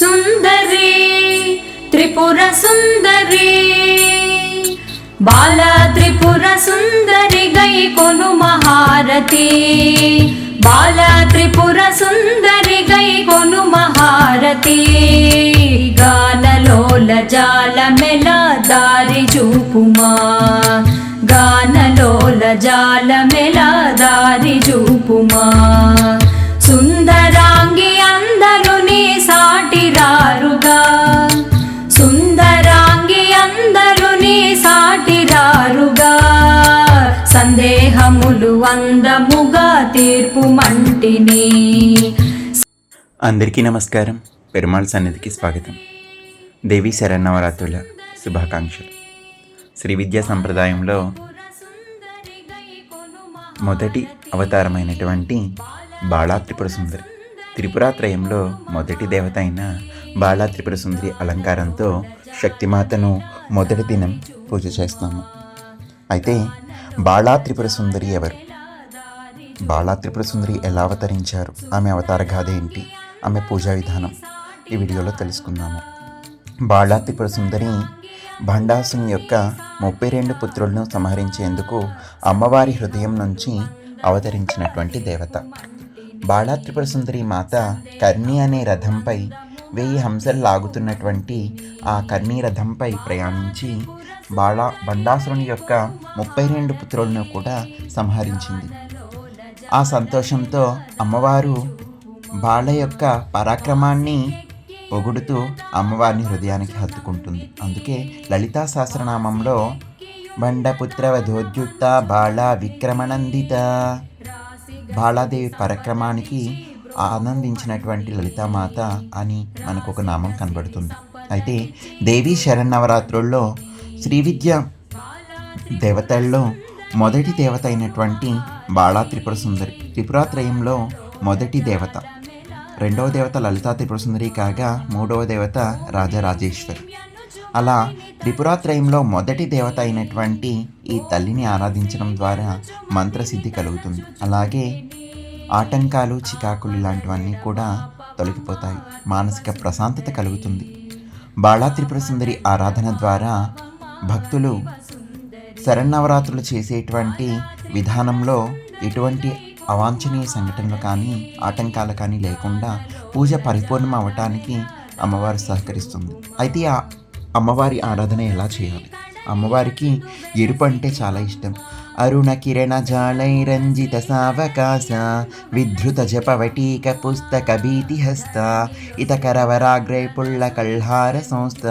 సుందరి త్రిపుర సుందరి బాల త్రిపుర సుందరి గై కొను మహారతి బాల త్రిపుర సుందరి గై కొను మహారతి గానలోల జాల మెల దారి చూపుమా. మంటిని. అందరికీ నమస్కారం. పెరుమాళ్ సన్నిధికి స్వాగతం. దేవీ శరన్నవరాత్రుల శుభాకాంక్షలు. శ్రీ విద్యా సంప్రదాయంలో మొదటి అవతారమైనటువంటి బాళా త్రిపుర సుందరి త్రిపురాత్రయంలో మొదటి దేవత అయిన బాళా త్రిపుర సుందరి అలంకారంతో శక్తిమాతను మొదటి దినం పూజ చేస్తాము. అయితే బాళా త్రిపుర సుందరి ఎవరు? బాలా త్రిపుర సుందరి ఎలా అవతరించారు? ఆమె అవతార గాథ ఏంటి? ఆమె పూజా విధానం. ఈ వీడియోలో తెలుసుకుందాము. బాలా త్రిపుర సుందరి భండాసుని యొక్క ముప్పై రెండు పుత్రులను సంహరించేందుకు అమ్మవారి హృదయం నుంచి అవతరించినటువంటి దేవత. బాలా త్రిపుర సుందరి మాత కర్ణి అనే రథంపై వెయ్యి హంసలు లాగుతున్నటువంటి ఆ కర్ణి రథంపై ప్రయాణించి బాలా బండాసురుని యొక్క ముప్పై రెండు పుత్రులను కూడా సంహరించింది. ఆ సంతోషంతో అమ్మవారు బాల యొక్క పరాక్రమాన్ని పొగుడుతూ అమ్మవారిని హృదయానికి హత్తుకుంటుంది. అందుకే లలితా సహస్రనామంలో బండపుత్ర వధోద్యుక్త బాళ విక్రమనందిత. బాలాదేవి పరాక్రమానికి ఆనందించినటువంటి లలితామాత అని మనకు ఒక నామం కనబడుతుంది. అయితే దేవీ శరన్నవరాత్రుల్లో శ్రీ విద్య దేవతల్లో మొదటి దేవత అయినటువంటి బాళా త్రిపుర సుందరి. త్రిపురాత్రయంలో మొదటి దేవత. రెండవ దేవత లలితా త్రిపుర సుందరి కాగా మూడవ దేవత రాజరాజేశ్వరి. అలా త్రిపురాత్రయంలో మొదటి దేవత అయినటువంటి ఈ తల్లిని ఆరాధించడం ద్వారా మంత్రసిద్ధి కలుగుతుంది. అలాగే ఆటంకాలు చికాకులు ఇలాంటివన్నీ కూడా తొలగిపోతాయి. మానసిక ప్రశాంతత కలుగుతుంది. బాళా త్రిపుర సుందరి ఆరాధన ద్వారా భక్తులు శరన్నవరాత్రులు చేసేటువంటి విధానంలో ఎటువంటి అవాంఛనీయ సంఘటనలు కానీ ఆటంకాలు కానీ లేకుండా పూజ పరిపూర్ణం అవటానికి అమ్మవారు సహకరిస్తుంది. అయితే ఆ అమ్మవారి ఆరాధన ఎలా చేయాలి? అమ్మవారికి ఎరుపు అంటే చాలా ఇష్టం. అరుణ కిరణ జాళైరంజిత సావకాశ విధృత జపవటీక పుస్తక భీతిహస్త ఇతకరవరాగ్రై పుళ్ళ కల్హార సంస్థ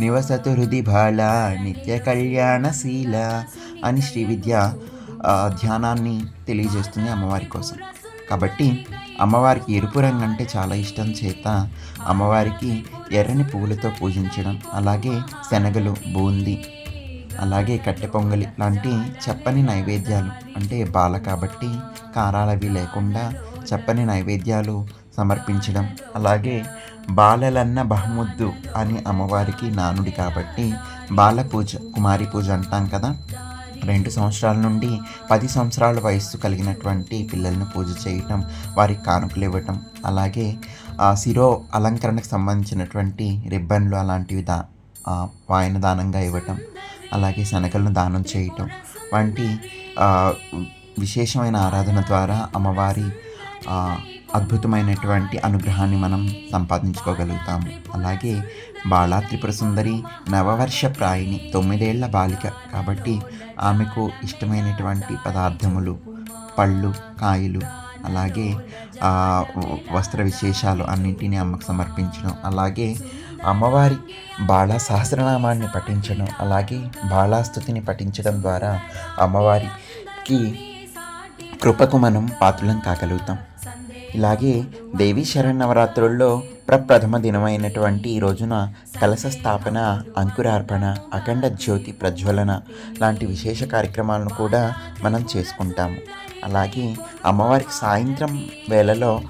నివసతు హృది బాళ నిత్య కళ్యాణశీల అని శ్రీ విద్య ధ్యానాన్ని తెలియజేస్తుంది అమ్మవారి కోసం. కాబట్టి అమ్మవారికి ఎరుపు రంగు అంటే చాలా ఇష్టం. చేత అమ్మవారికి ఎర్రని పువ్వులతో పూజించడం అలాగే శనగలు బూంది అలాగే కట్టె పొంగలి లాంటి చెప్పని నైవేద్యాలు అంటే బాల కాబట్టి కారాలవి లేకుండా చెప్పని నైవేద్యాలు సమర్పించడం అలాగే బాలలన్న బహుముద్దు అని అమ్మవారికి నానుడి కాబట్టి బాల పూజ కుమారి పూజ అంటాం కదా. రెండు సంవత్సరాల నుండి పది సంవత్సరాల వయస్సు కలిగినటువంటి పిల్లలను పూజ చేయటం వారికి కానుకలు ఇవ్వటం అలాగే శిరో అలంకరణకు సంబంధించినటువంటి రిబ్బన్లు అలాంటివి దా వాయన దానంగా ఇవ్వటం అలాగే శనగలను దానం చేయటం వంటి విశేషమైన ఆరాధన ద్వారా అమ్మవారి అద్భుతమైనటువంటి అనుగ్రహాన్ని మనం సంపాదించుకోగలుగుతాము. అలాగే బాలా సుందరి నవవర్ష ప్రాయిని తొమ్మిదేళ్ళ బాలిక. కాబట్టి ఆమెకు ఇష్టమైనటువంటి పదార్థములు పళ్ళు కాయలు అలాగే వస్త్ర విశేషాలు అన్నింటినీ అమ్మకు సమర్పించడం అలాగే అమ్మవారి బాల సహస్రనామాన్ని పఠించడం అలాగే బాలాస్తుతిని పఠించడం ద్వారా అమ్మవారికి కృపకు మనం పాత్రలం కాగలుగుతాం. ఇలాగే దేవీ శరణవరాత్రుల్లో ప్రప్రథమ దినమైనటువంటి ఈ రోజున కలశ స్థాపన అంకురార్పణ అఖండ జ్యోతి ప్రజ్వలన లాంటి విశేష కార్యక్రమాలను కూడా మనం చేసుకుంటాము. అలాగే అమ్మవారికి సాయంత్రం వేళలో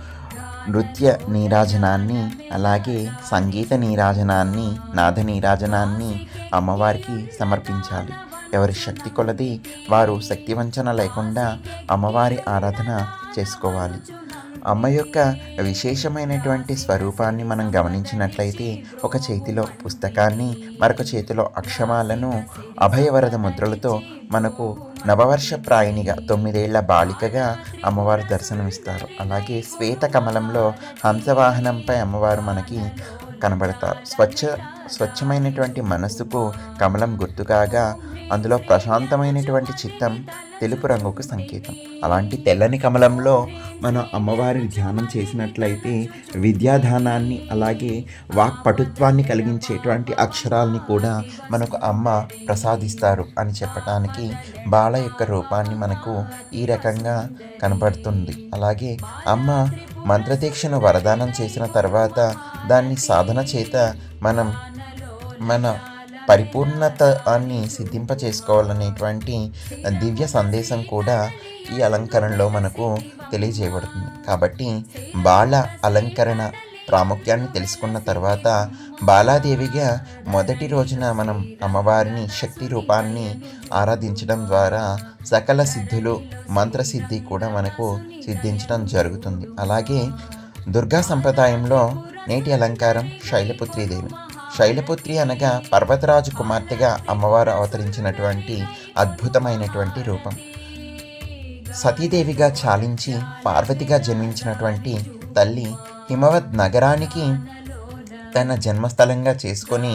నృత్య నీరాజనాన్ని అలాగే సంగీత నీరాజనాన్ని నాద నీరాజనాన్ని అమ్మవారికి సమర్పించాలి. ఎవరి శక్తి కొలది వారు శక్తివంచన లేకుండా అమ్మవారి ఆరాధన చేసుకోవాలి. అమ్మ యొక్క విశేషమైనటువంటి స్వరూపాన్ని మనం గమనించినట్లయితే ఒక చేతిలో పుస్తకాన్ని మరొక చేతిలో అక్షమాలను అభయవరద ముద్రలతో మనకు నవవర్ష ప్రాయణిగా తొమ్మిదేళ్ళ బాలికగా అమ్మవారు దర్శనమిస్తారు. అలాగే శ్వేత కమలంలో హంసవాహనంపై అమ్మవారు మనకి కనబడతారు. స్వచ్ఛ స్వచ్ఛమైనటువంటి మనస్సుకు కమలం గుర్తుకాగా అందులో ప్రశాంతమైనటువంటి చిత్తం తెలుపు రంగుకు సంకేతం. అలాంటి తెల్లని కమలంలో మనం అమ్మవారిని ధ్యానం చేసినట్లయితే విద్యాధానాన్ని అలాగే వాక్పటుత్వాన్ని కలిగించేటువంటి అక్షరాల్ని కూడా మనకు అమ్మ ప్రసాదిస్తారు అని చెప్పటానికి బాల యొక్క రూపాన్ని మనకు ఈ రకంగా కనబడుతుంది అలాగే అమ్మ మంత్రదీక్షను వరదానం చేసిన తర్వాత దాన్ని సాధన చేత మనం మన పరిపూర్ణతాన్ని సిద్ధింప చేసుకోవాలనేటువంటి దివ్య సందేశం కూడా ఈ అలంకరణలో మనకు తెలియజేయబడుతుంది. కాబట్టి బాల అలంకరణ ప్రాముఖ్యాన్ని తెలుసుకున్న తర్వాత బాలాదేవిగా మొదటి రోజున మనం అమ్మవారిని శక్తి రూపాన్ని ఆరాధించడం ద్వారా సకల సిద్ధులు మంత్రసిద్ధి కూడా మనకు సిద్ధించడం జరుగుతుంది. అలాగే దుర్గా సంప్రదాయంలో నేటి అలంకారం శైలపుత్రీదేవి. శైలపుత్రి అనగా పర్వతరాజు కుమార్తెగా అమ్మవారు అవతరించినటువంటి అద్భుతమైనటువంటి రూపం. సతీదేవిగా చాలించి పార్వతిగా జన్మించినటువంటి తల్లి హిమవద్ నగరానికి తన జన్మస్థలంగా చేసుకొని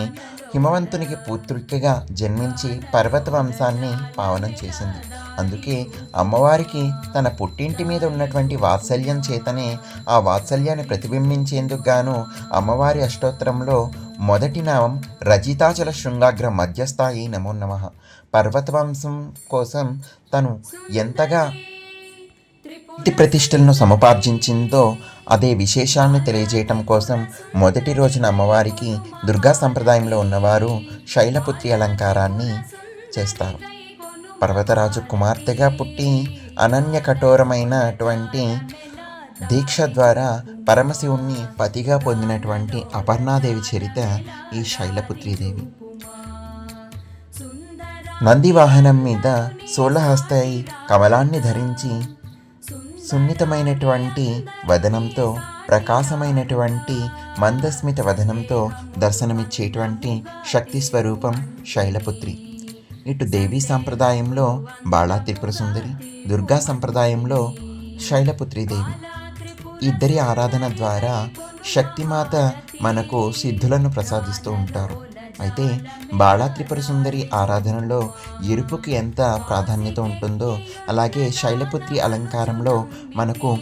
హిమవంతునికి పుత్రికగా జన్మించి పర్వత వంశాన్ని పావనం చేసింది. అందుకే అమ్మవారికి తన పుట్టింటి మీద ఉన్నటువంటి వాత్సల్యం చేతనే ఆ వాత్సల్యాన్ని ప్రతిబింబించేందుకు గాను అమ్మవారి అష్టోత్తరంలో మొదటి నామం రజితాచల శృంగాగ్ర మధ్యస్థాయి నమో నమ. పర్వతవంశం కోసం తను ఎంతగా కీర్తి ప్రతిష్టలను సముపార్జించిందో అదే విశేషాలను తెలియజేయటం కోసం మొదటి రోజున అమ్మవారికి దుర్గా సంప్రదాయంలో ఉన్నవారు శైలపుత్రి అలంకారాన్ని చేస్తారు. పర్వతరాజు కుమార్తెగా పుట్టి అనన్య కఠోరమైనటువంటి దీక్ష ద్వారా పరమశివుణ్ణి పతిగా పొందినటువంటి అపర్ణాదేవి చరిత ఈ శైలపుత్రీదేవి. నంది వాహనం మీద సోళహస్తాయి కమలాన్ని ధరించి సున్నితమైనటువంటి వదనంతో ప్రకాశమైనటువంటి మందస్మిత వదనంతో దర్శనమిచ్చేటువంటి శక్తి స్వరూపం శైలపుత్రి. ఇటు దేవీ సాంప్రదాయంలో బాళా త్రిపుర సుందరి దుర్గా సంప్రదాయంలో శైలపుత్రీదేవి. ఇద్దరి ఆరాధన ద్వారా శక్తిమాత మనకు సిద్ధులను ప్రసాదిస్తూ ఉంటారు. అయితే బాలా త్రిపుర సుందరి ఆరాధనలో ఎరుపుకి ఎంత ప్రాధాన్యత ఉంటుందో అలాగే శైలపుత్రి అలంకారంలో మనకు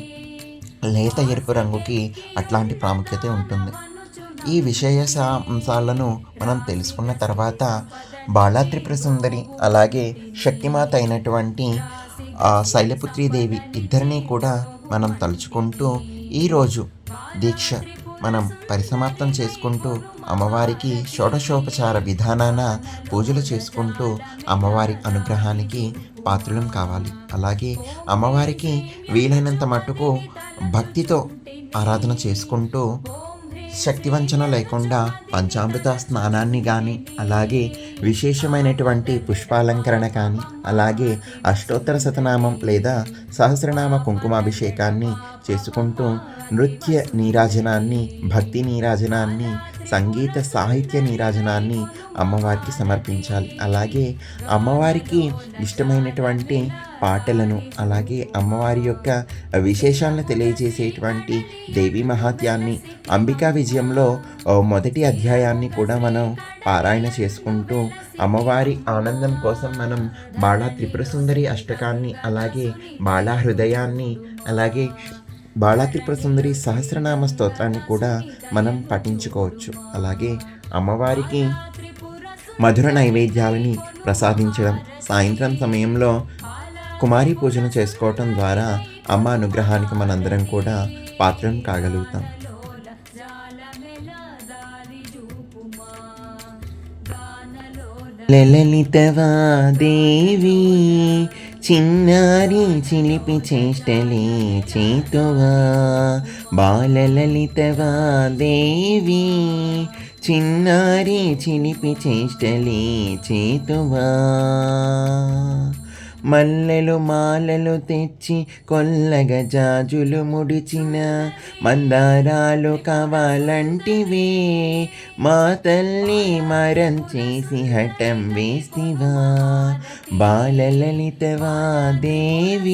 లేత ఎరుపు రంగుకి అట్లాంటి ప్రాముఖ్యత ఉంటుంది. ఈ విషయ అంశాలను మనం తెలుసుకున్న తర్వాత బాలా త్రిపుర సుందరి అలాగే శక్తిమాత అయినటువంటి ఆ శైలపుత్రీదేవి ఇద్దరినీ కూడా మనం తలుచుకుంటూ ఈరోజు దీక్ష మనం పరిసమాప్తం చేసుకుంటూ అమ్మవారికి షోడశోపచార విధానాన పూజలు చేసుకుంటూ అమ్మవారి అనుగ్రహానికి పాత్రులం కావాలి. అలాగే అమ్మవారికి వీలైనంత మట్టుకు భక్తితో ఆరాధన చేసుకుంటూ శక్తివంచన లేకుండా పంచామృత స్నానాన్ని కానీ అలాగే విశేషమైనటువంటి పుష్పాలంకరణ కానీ అలాగే అష్టోత్తర శతనామం లేదా సహస్రనామ కుంకుమాభిషేకాన్ని చేసుకుంటూ నృత్య నీరాజనాన్ని భక్తి నీరాజనాన్ని సంగీత సాహిత్య నీరాజనాన్ని అమ్మవారికి సమర్పించాలి. అలాగే అమ్మవారికి ఇష్టమైనటువంటి పాటలను అలాగే అమ్మవారి యొక్క విశేషాలను తెలియజేసేటువంటి దేవీ మహాత్యాన్ని అంబికా విజయంలో మొదటి అధ్యాయాన్ని కూడా మనం పారాయణ చేసుకుంటూ అమ్మవారి ఆనందం కోసం మనం బాళా త్రిపుర సుందరి అష్టకాన్ని అలాగే బాళా హృదయాన్ని అలాగే బాళా సహస్రనామ స్తోత్రాన్ని కూడా మనం పఠించుకోవచ్చు. అలాగే అమ్మవారికి మధుర నైవేద్యాలని ప్రసాదించడం సాయంత్రం సమయంలో కుమారి పూజను చేసుకోవటం ద్వారా అమ్మ అనుగ్రహానికి మనందరం కూడా పాత్రం కాగలుగుతాం. లలితవా దేవి చిన్నారి చిలిపి చేష్టలే చేతువా బాలలలితవా దేవి? చిన్నారి చిలిపి చేష్టలే చేతువా? మల్లెలు మాలలు తెచ్చి కొల్లగ జాజులు ముడిచిన మందారాలు కావాలంటివే. మా తల్లి మరం చేసి హఠం వేస్తివా బాలలలితవా దేవి?